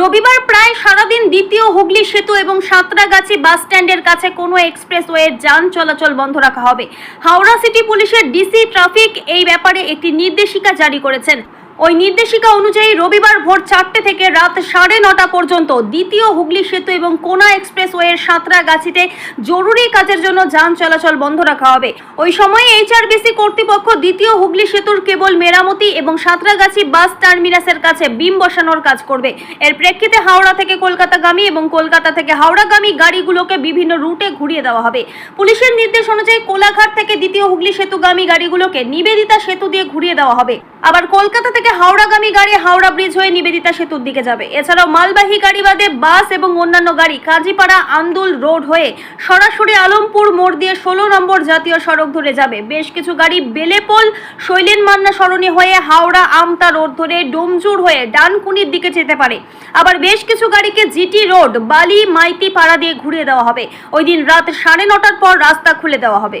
রবিবার প্রায় সারাদিন দ্বিতীয় হুগলি সেতু এবং সাঁতরাগাছি বাস স্ট্যান্ডের কাছে কোনো এক্সপ্রেসওয়ে যান চলাচল বন্ধ রাখা হবে। হাওড়া সিটি পুলিশের ডিসি ট্রাফিক এই ব্যাপারে একটি নির্দেশিকা জারি করেছেন। ওই নির্দেশিকা অনুযায়ী রবিবার ভোর চারটে থেকে রাত সাড়ে নটা পর্যন্ত দ্বিতীয় হুগলি সেতু এবং কোনা এক্সপ্রেসওয়ের সাঁতরাগাছিতে জরুরি কাজের জন্য যান চলাচল বন্ধ রাখা হবে। ওই সময় এইচআরবিসি কর্তৃপক্ষ দ্বিতীয় হুগলি সেতুর কেবল মেরামতি এবং সাঁতরাগাছি বাস টার্মিনাসের কাছে বিম বসানোর কাজ করবে। এর প্রেক্ষিতে হাওড়া থেকে কলকাতাগামী এবং কলকাতা থেকে হাওড়াগামী গাড়িগুলোকে বিভিন্ন রুটে ঘুরিয়ে দেওয়া হবে। পুলিশের নির্দেশ অনুযায়ী কোলাঘাট থেকে দ্বিতীয় হুগলি সেতুগামী গাড়িগুলোকে নিবেদিতা সেতু দিয়ে ঘুরিয়ে দেওয়া হবে। আবার কলকাতা থেকে হাওড়াগামী গাড়ি হাওড়া ব্রিজ হয়ে নিবেদিতা সেতুর দিকে যাবে। এছাড়াও মালবাহী গাড়ি বাদে বাস এবং অন্যান্য গাড়ি কাজীপাড়া আন্দুল রোড হয়ে সরাসরি আলমপুর মোড় দিয়ে ষোলো নম্বর জাতীয় সড়ক ধরে যাবে। বেশ কিছু গাড়ি বেলেপোল, শৈলেন মান্না সরণি হয়ে হাওড়া আমতা রোড ধরে ডোমজুর হয়ে ডানকুনির দিকে যেতে পারে। আবার বেশ কিছু গাড়িকে জিটি রোড, বালি, মাইতি পাড়া দিয়ে ঘুরিয়ে দেওয়া হবে। ওই দিন রাত সাড়ে নটার পর রাস্তা খুলে দেওয়া হবে।